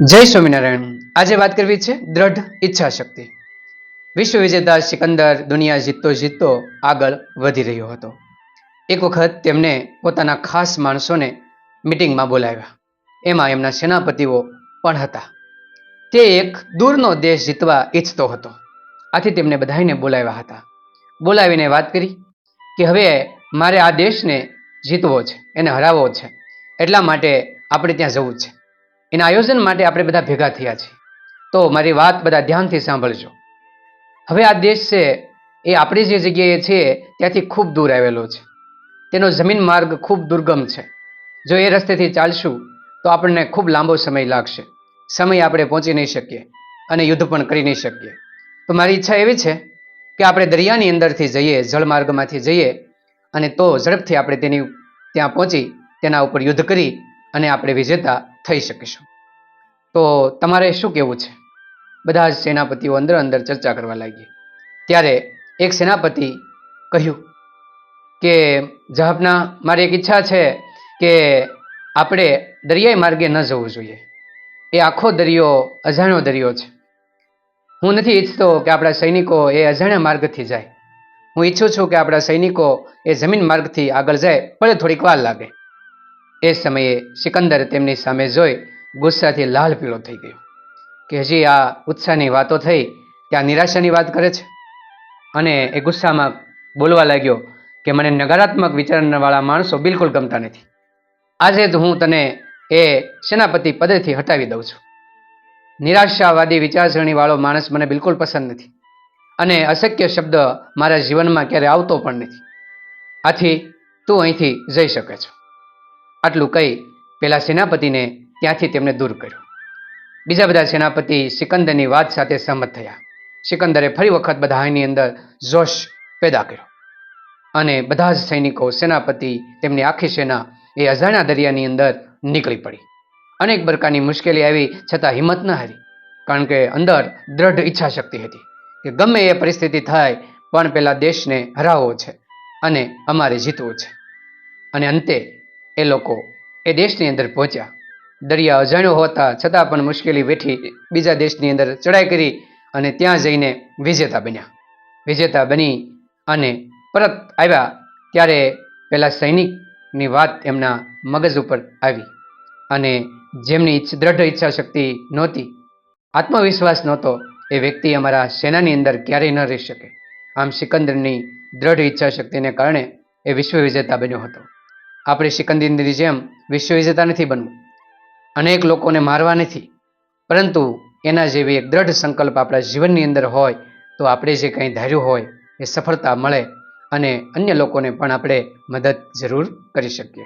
જય સ્વામિનારાયણ. આજે વાત કરવી છે દ્રઢ ઈચ્છા શક્તિ વિશ્વ વિજેતા સિકંદર દુનિયા જીતતો જીતતો આગળ વધી રહ્યો હતો. એક વખત તેમને પોતાના ખાસ માણસોને મિટિંગમાં બોલાવ્યા. એમાં એમના સેનાપતિઓ પણ હતા. તે એક દૂરનો દેશ જીતવા ઈચ્છતો હતો. આથી તેમને બધાને બોલાવ્યા હતા. બોલાવીને વાત કરી કે હવે મારે આ દેશને જીતવો છે, એને હરાવવો છે. એટલા માટે આપણે ત્યાં જવું છે. એના આયોજન માટે આપણે બધા ભેગા થયા છીએ. તો મારી વાત બધા ધ્યાનથી સાંભળજો. હવે આ દેશ છે, એ આપણી જે જગ્યાએ છે, ત્યાંથી ખૂબ દૂર આવેલો છે. તેનો જમીન માર્ગ ખૂબ દુર્ગમ છે. જો એ રસ્તેથી ચાલશું, તો આપણને ખૂબ લાંબો સમય લાગશે. સમય આપણે પહોંચી નહીં શકીએ અને યુદ્ધ પણ કરી નહીં શકીએ. તો મારી ઈચ્છા એવી છે કે આપણે દરિયાની અંદરથી જઈએ, જળમાર્ગમાંથી જઈએ અને તો ઝડપથી આપણે તેની ત્યાં પહોંચી, તેના ઉપર યુદ્ધ કરી અને આપણે વિજેતા થઈ શકીશું તો તમારે શું કહેવું છે? બધા જ સેનાપતિઓ અંદર અંદર ચર્ચા કરવા લાગી ત્યારે એક સેનાપતિ કહ્યું કે જહાબના મારી એક ઈચ્છા છે કે આપણે દરિયાઈ માર્ગે ન જવું જોઈએ. એ આખો દરિયો અજાણ્યો દરિયો છે. હું નથી ઈચ્છતો કે આપણા સૈનિકો એ અજાણ્યા માર્ગથી જાય. હું ઈચ્છું છું કે આપણા સૈનિકો એ જમીન માર્ગથી આગળ જાય, ભલે થોડીક વાર લાગે. એ સમયે સિકંદર તેમની સામે જોઈ ગુસ્સાથી લાલ પીળો થઈ ગયો. કે હજી આ ઉત્સાહની વાતો થઈ ત્યાં નિરાશાની વાત કરે છે? અને એ ગુસ્સામાં બોલવા લાગ્યો કે મને નકારાત્મક વિચારવાળા માણસો બિલકુલ ગમતા નથી. આજે જ હું તને એ સેનાપતિ પદેથી હટાવી દઉં છું. નિરાશાવાદી વિચારસરણીવાળો માણસ મને બિલકુલ પસંદ નથી. અને અશક્ય શબ્દ મારા જીવનમાં ક્યારે આવતો પણ નથી. આથી તું અહીંથી જઈ શકે છો. આટલું કહી પેલા સેનાપતિને ત્યાંથી તેમને દૂર કર્યો. બીજા બધા સેનાપતિ સિકંદરની વાત સાથે સહમત થયા. સિકંદરે ફરી વખત બધાની અંદર જોશ પેદા કર્યો. અને બધા જ સૈનિકો, સેનાપતિ, તેમની આખી સેના એ અજાણ્યા દરિયાની અંદર નીકળી પડી. અનેક પ્રકારની મુશ્કેલી આવી છતાં હિંમત ન હારી, કારણ કે અંદર દ્રઢ ઈચ્છા શક્તિ હતી કે ગમે એ પરિસ્થિતિ થાય, પણ પેલા દેશને હરાવવો છે અને અમારે જીતવું છે. અને અંતે એ લોકો એ દેશની અંદર પહોંચ્યા. દરિયા અજાણ્યો હોતા છતાં પણ મુશ્કેલી વેઠી બીજા દેશની અંદર ચડાઈ કરી અને ત્યાં જઈને વિજેતા બન્યા. વિજેતા બની અને પરત આવ્યા ત્યારે પેલા સૈનિકની વાત એમના મગજ ઉપર આવી અને જેમની દ્રઢ ઈચ્છા શક્તિ નહોતી, આત્મવિશ્વાસ નહોતો, એ વ્યક્તિ અમારા સેનાની અંદર ક્યારેય ન રહી શકે. આમ સિકંદરની દ્રઢ ઈચ્છા શક્તિને કારણે એ વિશ્વ વિજેતા બન્યો હતો. આપણે સિકંદરની જેમ વિશ્વ વિજેતા નથી બનવું. અનેક લોકોને મારવા નથી. પરંતુ એના જેવી એક દ્રઢ સંકલ્પ આપણા જીવનની અંદર હોય તો આપણે જે કંઈ ધાર્યું હોય એ સફળતા મળે અને અન્ય લોકોને પણ આપણે મદદ જરૂર કરી શકીએ.